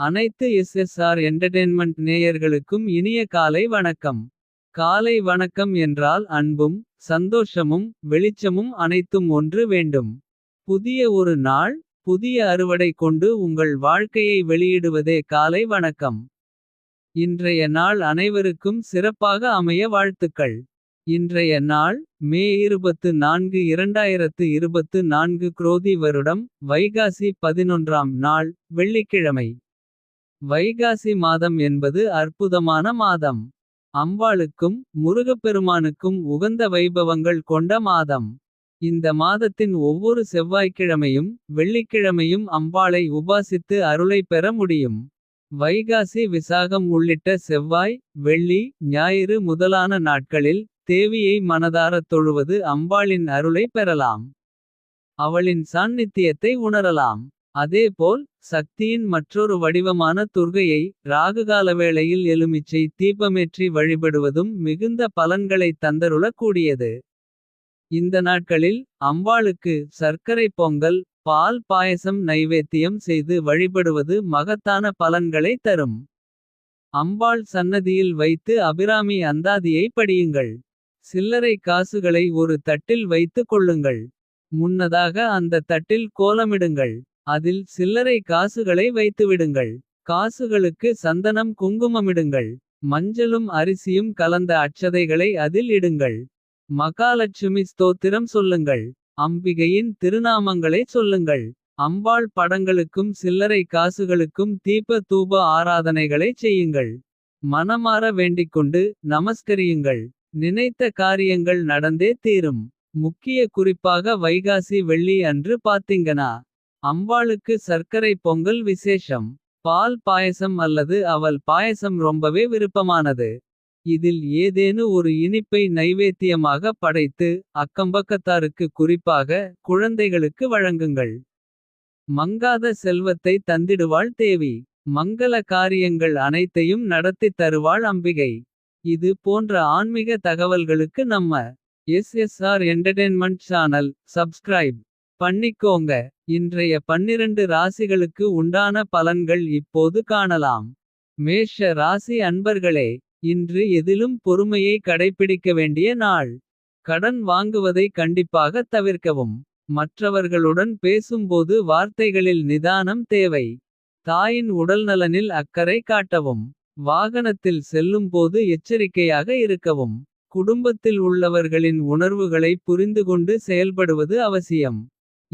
அனைத்து SSR entertainment நேயர்களுக்கும் இனிய காலை வணக்கம். காலை வணக்கம் என்றால் அன்பும் சந்தோஷமும். வெளிச்சமும் அனைத்தும் ஒன்று வேண்டும். புதிய ஒரு நாள் புதிய அறுவடை கொண்டு உங்கள் வாழ்க்கையை வெளியிடுவதே காலை வணக்கம். இன்றைய நாள் அனைவருக்கும் சிறப்பாக அமைய வாழ்த்துக்கள். இன்றைய நாள் மே 24 2024 குரோதி வருடம். வைகாசி 11ஆம் நாள் வெள்ளிக்கிழமை. வைகாசி மாதம் என்பது அற்புதமான மாதம். அம்பாளுக்கும் முருகப்பெருமானுக்கும் உகந்த வைபவங்கள் கொண்ட மாதம். இந்த மாதத்தின் ஒவ்வொரு செவ்வாய்க்கிழமையும். வெள்ளிக்கிழமையும் அம்பாளை உபாசித்து அருளை பெற முடியும். வைகாசி விசாகம் உள்ளிட்ட செவ்வாய் வெள்ளி ஞாயிறு முதலான நாட்களில். தேவியை மனதாரத் தொழுவது அம்பாளின் அருளை பெறலாம். அவளின் சாந்நித்தியத்தை உணரலாம். அதேபோல் சக்தியின் மற்றொரு வடிவமான துர்கையை ராகுகால வேளையில் எலுமிச்சை தீபமேற்றி வழிபடுவதும். மிகுந்த பலன்களைத் தந்தருளக் கூடியது. இந்த நாட்களில் அம்பாளுக்கு சர்க்கரை பொங்கல். பால் பாயசம் நைவேத்தியம் செய்து வழிபடுவது மகத்தான பலன்களைத் தரும். அம்பாள் சன்னதியில் வைத்து அபிராமி அந்தாதியை படியுங்கள். சில்லறை காசுகளை ஒரு தட்டில் வைத்துக் கொள்ளுங்கள். முன்னதாக அந்த தட்டில் கோலமிடுங்கள். அதில் சில்லறை காசுகளை வைத்துவிடுங்கள். காசுகளுக்கு சந்தனம் குங்குமமிடுங்கள். மஞ்சளும் அரிசியும் கலந்த அட்சதைகளை அதில் இடுங்கள். மகாலட்சுமி ஸ்தோத்திரம் சொல்லுங்கள். அம்பிகையின் திருநாமங்களை சொல்லுங்கள். அம்பாள் படங்களுக்கும் சில்லறை காசுகளுக்கும் தீப தூப ஆராதனைகளைச் செய்யுங்கள். மனமாற வேண்டிக்கொண்டு நமஸ்கரியுங்கள். நினைத்த காரியங்கள் நடந்தே தீரும். முக்கிய குறிப்பாக வைகாசி வெள்ளி அன்று பாத்திங்கனா. அம்பாளுக்கு சர்க்கரை பொங்கல் விசேஷம். பால் பாயசம் அல்லது அவல் பாயசம் ரொம்பவே விருப்பமானது. இதில் ஏதேனு ஒரு இனிப்பை நைவேத்தியமாக படைத்து. அக்கம்பக்கத்தாருக்கு குறிப்பாக குழந்தைகளுக்கு வழங்குங்கள். மங்காத செல்வத்தை தந்திடுவாள் தேவி. மங்கள காரியங்கள் அனைத்தையும் நடத்தித் தருவாள் அம்பிகை. இது போன்ற ஆன்மீக தகவல்களுக்கு நம்ம எஸ்எஸ்ஆர் என்டர்டேன்மெண்ட் சேனல் சப்ஸ்கிரைப் பண்ணிக்கோங்க. இன்றைய 12 ராசிகளுக்கு உண்டான பலன்கள் இப்போது காணலாம். மேஷ ராசி அன்பர்களே இன்று எதிலும் பொறுமையை கடைப்பிடிக்க வேண்டிய நாள். கடன் வாங்குவதை கண்டிப்பாக தவிர்க்கவும். மற்றவர்களுடன் பேசும்போது வார்த்தைகளில் நிதானம் தேவை. தாயின் உடல்நலனில் அக்கறை காட்டவும். வாகனத்தில் செல்லும்போது எச்சரிக்கையாக இருக்கவும். குடும்பத்தில் உள்ளவர்களின் உணர்வுகளை புரிந்துகொண்டு செயல்படுவது அவசியம்.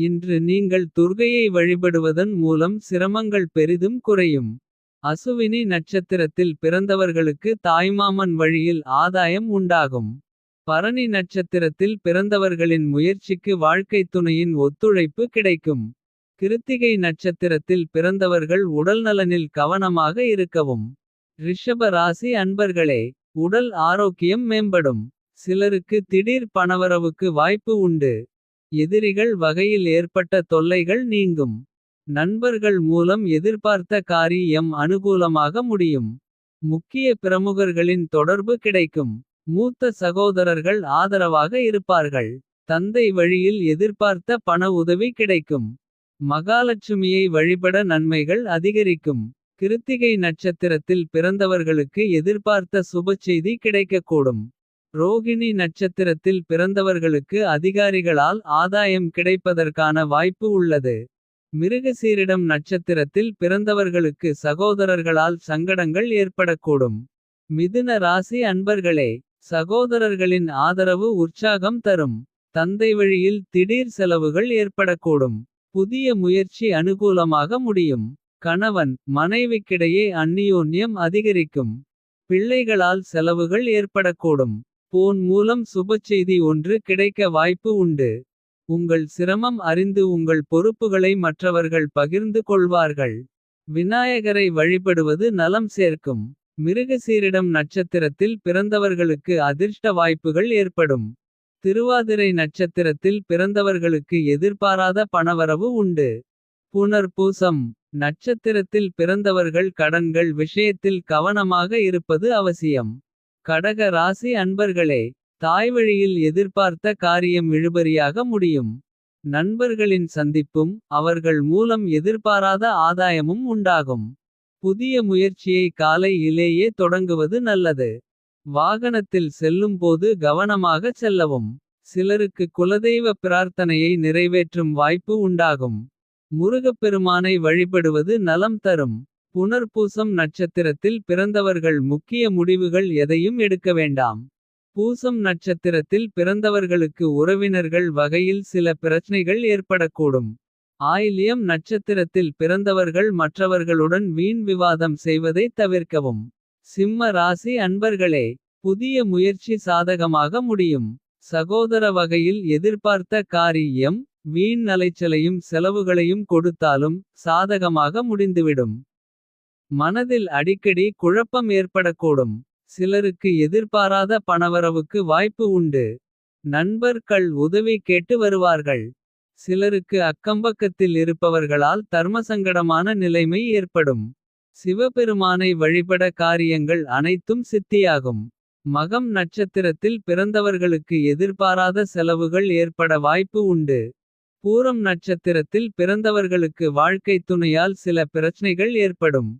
இன்று நீங்கள் துர்கையை வழிபடுவதன் மூலம் சிரமங்கள் பெரிதும் குறையும். அசுவினி நட்சத்திரத்தில் பிறந்தவர்களுக்கு தாய்மாமன் வழியில் ஆதாயம் உண்டாகும். பரணி நட்சத்திரத்தில் பிறந்தவர்களின் முயற்சிக்கு வாழ்க்கைத் துணையின் ஒத்துழைப்பு கிடைக்கும். கிருத்திகை நட்சத்திரத்தில் பிறந்தவர்கள் உடல்நலனில் கவனமாக இருக்கவும். ரிஷப ராசி அன்பர்களே உடல் ஆரோக்கியம் மேம்படும். சிலருக்கு திடீர் பணவரவுக்கு வாய்ப்பு உண்டு. எதிரிகள் வகையில் ஏற்பட்ட தொல்லைகள் நீங்கும். நண்பர்கள் மூலம் எதிர்பார்த்த காரியம் அனுகூலமாக முடியும். முக்கிய பிரமுகர்களின் தொடர்பு கிடைக்கும். மூத்த சகோதரர்கள் ஆதரவாக இருப்பார்கள். தந்தை வழியில் எதிர்பார்த்த பண உதவி கிடைக்கும். மகாலட்சுமியை வழிபட நன்மைகள் அதிகரிக்கும். கிருத்திகை நட்சத்திரத்தில் பிறந்தவர்களுக்கு எதிர்பார்த்த சுபச்செய்தி கிடைக்கக்கூடும். ரோகிணி நட்சத்திரத்தில் பிறந்தவர்களுக்கு அதிகாரிகளால் ஆதாயம் கிடைப்பதற்கான வாய்ப்பு உள்ளது. மிருகசீரிடம் நட்சத்திரத்தில் பிறந்தவர்களுக்கு சகோதரர்களால் சங்கடங்கள் ஏற்படக்கூடும். மிதுன ராசி அன்பர்களே சகோதரர்களின் ஆதரவு உற்சாகம் தரும். தந்தை வழியில் திடீர் செலவுகள் ஏற்படக்கூடும். புதிய முயற்சி அனுகூலமாக முடியும். கணவன் மனைவிக்கிடையே அந்நியோன்யம் அதிகரிக்கும். பிள்ளைகளால் செலவுகள் ஏற்படக்கூடும். போன் மூலம் சுபச்செய்தி ஒன்று கிடைக்க வாய்ப்பு உண்டு. உங்கள் சிரமம் அறிந்து உங்கள் பொறுப்புகளை மற்றவர்கள் பகிர்ந்து கொள்வார்கள். விநாயகரை வழிபடுவது நலம் சேர்க்கும். மிருகசீரிடம் நட்சத்திரத்தில் பிறந்தவர்களுக்கு அதிர்ஷ்ட வாய்ப்புகள் ஏற்படும். திருவாதிரை நட்சத்திரத்தில் பிறந்தவர்களுக்கு எதிர்பாராத பணவரவு உண்டு. புனர்பூசம் நட்சத்திரத்தில் பிறந்தவர்கள் கடன்கள் விஷயத்தில் கவனமாக இருப்பது அவசியம். கடக ராசி அன்பர்களே தாய்வழியில் எதிர்பார்த்த காரியம் இழுபறியாக முடியும். நண்பர்களின் சந்திப்பும் அவர்கள் மூலம் எதிர்பாராத ஆதாயமும் உண்டாகும். புதிய முயற்சியை காலை இலேயே தொடங்குவது நல்லது. வாகனத்தில் செல்லும்போது கவனமாக செல்லவும். சிலருக்கு குலதெய்வ பிரார்த்தனையை நிறைவேற்றும் வாய்ப்பு உண்டாகும். முருகப்பெருமானை வழிபடுவது நலம் தரும். புனர்பூசம் நட்சத்திரத்தில் பிறந்தவர்கள் முக்கிய முடிவுகள் எதையும் எடுக்க வேண்டாம். பூசம் நட்சத்திரத்தில் பிறந்தவர்களுக்கு உறவினர்கள் வகையில் சில பிரச்னைகள் ஏற்படக்கூடும். ஆயிலியம் நட்சத்திரத்தில் பிறந்தவர்கள் மற்றவர்களுடன் வீண் விவாதம் செய்வதை தவிர்க்கவும். சிம்ம ராசி அன்பர்களே புதிய முயற்சி சாதகமாக முடியும். சகோதர வகையில் எதிர்பார்த்த காரியம் வீண் அலைச்சலையும் செலவுகளையும் கொடுத்தாலும் சாதகமாக முடிந்துவிடும். மனதில் அடிக்கடி குழப்பம் ஏற்படக்கூடும். சிலருக்கு எதிர்பாராத பணவரவுக்கு வாய்ப்பு உண்டு. நண்பர்கள் உதவி கேட்டு வருவார்கள். சிலருக்கு அக்கம்பக்கத்தில் இருப்பவர்களால் தர்மசங்கடமான நிலைமை ஏற்படும். சிவபெருமானை வழிபட காரியங்கள் அனைத்தும் சித்தியாகும். மகம் நட்சத்திரத்தில் பிறந்தவர்களுக்கு எதிர்பாராத செலவுகள் ஏற்பட வாய்ப்பு உண்டு. பூரம் நட்சத்திரத்தில் பிறந்தவர்களுக்கு வாழ்க்கைத் துணையால் சில பிரச்னைகள் ஏற்படும்.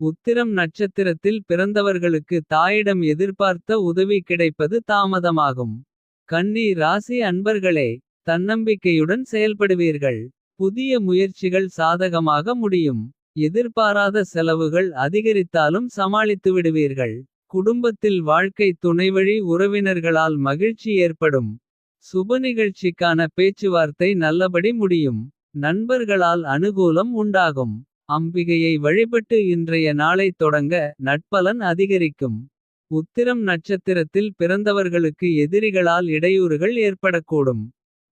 உத்திரம் நட்சத்திரத்தில் பிறந்தவர்களுக்கு தாயிடம் எதிர்பார்த்த உதவி கிடைப்பது தாமதமாகும். கன்னி ராசி அன்பர்களே தன்னம்பிக்கையுடன் செயல்படுவீர்கள். புதிய முயற்சிகள் சாதகமாக முடியும். எதிர்பாராத செலவுகள் அதிகரித்தாலும் சமாளித்து விடுவீர்கள். குடும்பத்தில் வாழ்க்கை துணைவழி உறவினர்களால் மகிழ்ச்சி ஏற்படும். சுப நிகழ்ச்சிக்கான பேச்சுவார்த்தை நல்லபடி முடியும். நண்பர்களால் அனுகூலம் உண்டாகும். அம்பிகையை வழிபட்டு இன்றைய நாளை தொடங்க நட்பலன் அதிகரிக்கும். உத்திரம் நட்சத்திரத்தில் பிறந்தவர்களுக்கு எதிரிகளால் இடையூறுகள் ஏற்படக்கூடும்.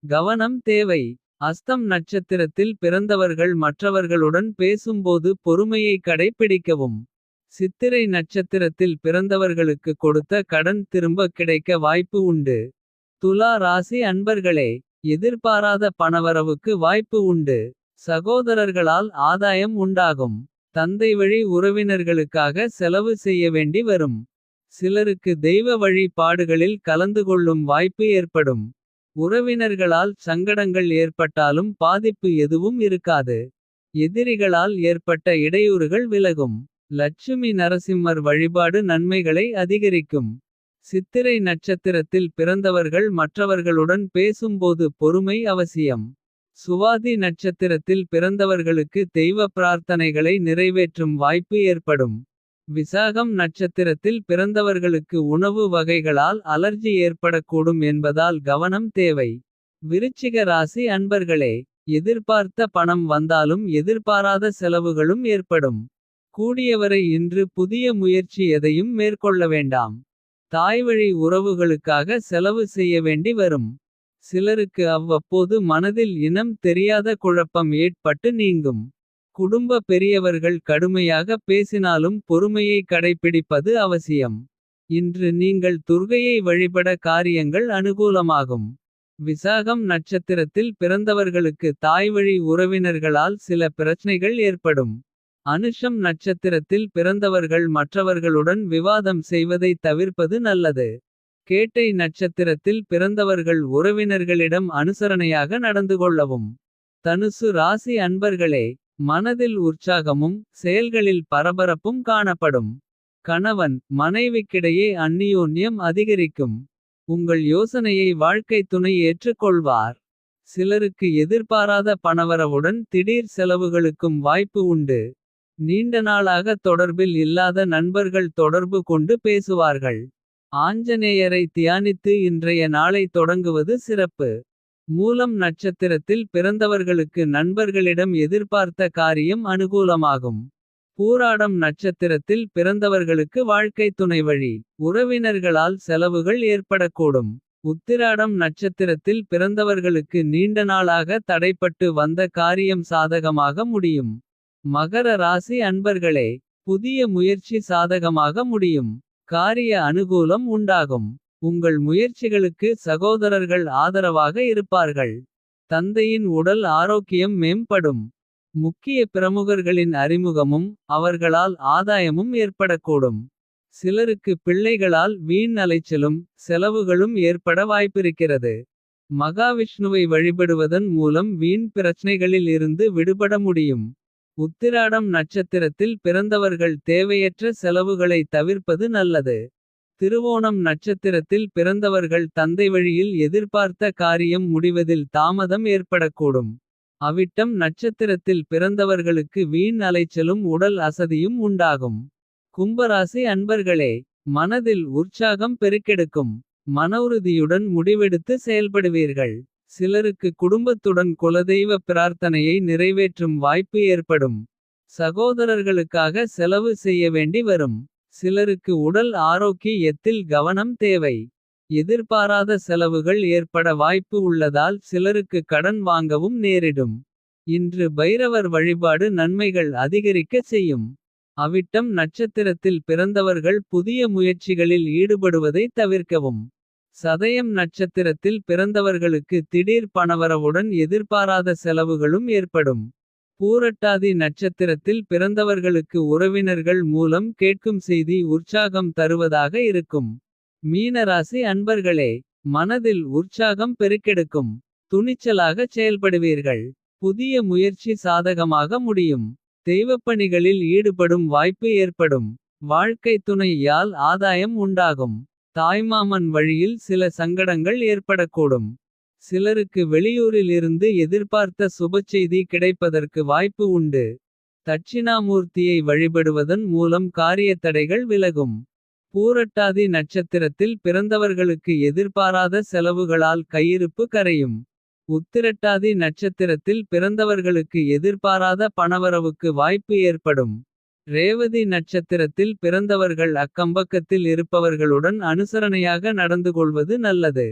கவனம் தேவை அஸ்தம் நட்சத்திரத்தில் பிறந்தவர்கள் மற்றவர்களுடன் பேசும்போது பொறுமையை கடைப்பிடிக்கவும். சித்திரை நட்சத்திரத்தில் பிறந்தவர்களுக்கு கொடுத்த கடன் திரும்ப கிடைக்க வாய்ப்பு உண்டு. துலா ராசி அன்பர்களே எதிர்பாராத பணவரவுக்கு வாய்ப்பு உண்டு. சகோதரர்களால் ஆதாயம் உண்டாகும். தந்தை வழி உறவினர்களுக்காக செலவு செய்ய வேண்டி வரும். சிலருக்கு தெய்வ வழிபாடுகளில் கலந்து கொள்ளும் வாய்ப்பு ஏற்படும். உறவினர்களால் சங்கடங்கள் ஏற்பட்டாலும் பாதிப்பு எதுவும் இருக்காது. எதிரிகளால் ஏற்பட்ட இடையூறுகள் விலகும். லட்சுமி நரசிம்மர் வழிபாடு நன்மைகளை அதிகரிக்கும். சித்திரை நட்சத்திரத்தில் பிறந்தவர்கள் மற்றவர்களுடன் பேசும்போது பொறுமை அவசியம். சுவாதி நட்சத்திரத்தில் பிறந்தவர்களுக்கு தெய்வ பிரார்த்தனைகளை நிறைவேற்றும் வாய்ப்பு ஏற்படும். விசாகம் நட்சத்திரத்தில் பிறந்தவர்களுக்கு உணவு வகைகளால் அலர்ஜி ஏற்படக்கூடும் என்பதால் கவனம் தேவை. விருச்சிக ராசி அன்பர்களே எதிர்பார்த்த பணம் வந்தாலும் எதிர்பாராத செலவுகளும் ஏற்படும். கூடியவரை இன்று புதிய முயற்சி எதையும் மேற்கொள்ள வேண்டாம். தாய்வழி உறவுகளுக்காக செலவு செய்ய வேண்டி வரும். சிலருக்கு அவ்வப்போது மனதில் இனம் தெரியாத குழப்பம் ஏற்பட்டு நீங்கும். குடும்ப பெரியவர்கள் கடுமையாக பேசினாலும் பொறுமையை கடைப்பிடிப்பது அவசியம். இன்று நீங்கள் துர்கையை வழிபட காரியங்கள் அனுகூலமாகும். விசாகம் நட்சத்திரத்தில் பிறந்தவர்களுக்கு தாய்வழி உறவினர்களால் சில பிரச்சனைகள் ஏற்படும். அனுஷம் நட்சத்திரத்தில் பிறந்தவர்கள் மற்றவர்களுடன் விவாதம் செய்வதை தவிர்ப்பது நல்லது. கேட்டை நட்சத்திரத்தில் பிறந்தவர்கள் உறவினர்களிடம் அனுசரணையாக நடந்து கொள்ளவும். தனுசு ராசி அன்பர்களே மனதில் உற்சாகமும் செயல்களில் பரபரப்பும் காணப்படும். கணவன் மனைவிக்கிடையே அந்நியோன்யம் அதிகரிக்கும். உங்கள் யோசனையை வாழ்க்கை துணை ஏற்றுக்கொள்வார். சிலருக்கு எதிர்பாராத பணவரவுடன் திடீர் செலவுகளுக்கும் வாய்ப்பு உண்டு. நீண்ட நாளாக தொடர்பில் இல்லாத நண்பர்கள் தொடர்பு கொண்டு பேசுவார்கள். ஆஞ்சநேயரை தியானித்து இன்றைய நாளை தொடங்குவது சிறப்பு. மூலம் நட்சத்திரத்தில் பிறந்தவர்களுக்கு நண்பர்களிடம் எதிர்பார்த்த காரியம் அனுகூலமாகும். பூராடம் நட்சத்திரத்தில் பிறந்தவர்களுக்கு வாழ்க்கை துணைவழி. உறவினர்களால் செலவுகள் ஏற்படக்கூடும். உத்திராடம் நட்சத்திரத்தில் பிறந்தவர்களுக்கு நீண்ட நாளாக தடைப்பட்டு வந்த காரியம் சாதகமாக முடியும். மகர ராசி அன்பர்களே புதிய முயற்சி சாதகமாக முடியும். காரிய அனுகூலம் உண்டாகும். உங்கள் முயற்சிகளுக்கு சகோதரர்கள் ஆதரவாக இருப்பார்கள். தந்தையின் உடல் ஆரோக்கியம் மேம்படும். முக்கிய பிரமுகர்களின் அறிமுகமும் அவர்களால் ஆதாயமும் ஏற்படக்கூடும். சிலருக்கு பிள்ளைகளால் வீண் அலைச்சலும் செலவுகளும் ஏற்பட வாய்ப்பிருக்கிறது. மகாவிஷ்ணுவை வழிபடுவதன் மூலம் வீண் பிரச்சனைகளில் இருந்து விடுபட முடியும். உத்திராடம் நட்சத்திரத்தில் பிறந்தவர்கள் தேவையற்ற செலவுகளை தவிர்ப்பது நல்லது. திருவோணம் நட்சத்திரத்தில் பிறந்தவர்கள் தந்தை வழியில் எதிர்பார்த்த காரியம் முடிவதில் தாமதம் ஏற்படக்கூடும். அவிட்டம் நட்சத்திரத்தில் பிறந்தவர்களுக்கு வீண் அலைச்சலும் உடல் அசதியும் உண்டாகும். கும்பராசி அன்பர்களே மனதில் உற்சாகம் பெருக்கெடுக்கும். மனவுறுதியுடன் முடிவெடுத்து செயல்படுவீர்கள். சிலருக்கு குடும்பத்துடன் குலதெய்வ பிரார்த்தனையை நிறைவேற்றும் வாய்ப்பு ஏற்படும். சகோதரர்களுக்காக செலவு செய்ய வேண்டி வரும். சிலருக்கு உடல் ஆரோக்கியத்தில் கவனம் தேவை. எதிர்பாராத செலவுகள் ஏற்பட வாய்ப்பு உள்ளதால் சிலருக்கு கடன் வாங்கவும் நேரிடும். இன்று பைரவர் வழிபாடு நன்மைகள் அதிகரிக்க செய்யும். அவிட்டம் நட்சத்திரத்தில் பிறந்தவர்கள் புதிய முயற்சிகளில் ஈடுபடுவதை தவிர்க்கவும். சதயம் நட்சத்திரத்தில் பிறந்தவர்களுக்கு திடீர் பணவரவுடன் எதிர்பாராத செலவுகளும் ஏற்படும். பூரட்டாதி நட்சத்திரத்தில் பிறந்தவர்களுக்கு உறவினர்கள் மூலம் கேட்கும் செய்தி உற்சாகம் தருவதாக இருக்கும். மீனராசி அன்பர்களே மனதில் உற்சாகம் பெருக்கெடுக்கும். துணிச்சலாக செயல்படுவீர்கள். புதிய முயற்சி சாதகமாக முடியும். தெய்வப்பணிகளில் ஈடுபடும் வாய்ப்பு ஏற்படும். வாழ்க்கை துணையால் ஆதாயம் உண்டாகும். தாய்மாமன் வழியில் சில சங்கடங்கள் ஏற்படக்கூடும். சிலருக்கு வெளியூரில் இருந்து எதிர்பார்த்த சுபச்செய்தி கிடைப்பதற்கு வாய்ப்பு உண்டு. தட்சிணாமூர்த்தியை வழிபடுவதன் மூலம் காரியத்தடைகள் விலகும். பூரட்டாதி நட்சத்திரத்தில் பிறந்தவர்களுக்கு எதிர்பாராத செலவுகளால் கையிருப்பு கரையும். உத்திரட்டாதி நட்சத்திரத்தில் பிறந்தவர்களுக்கு எதிர்பாராத பணவரவுக்கு வாய்ப்பு ஏற்படும். ரேவதி நட்சத்திரத்தில் பிறந்தவர்கள் அக்கம்பக்கத்தில் இருப்பவர்களுடன் அனுசரணையாக நடந்து கொள்வது நல்லது.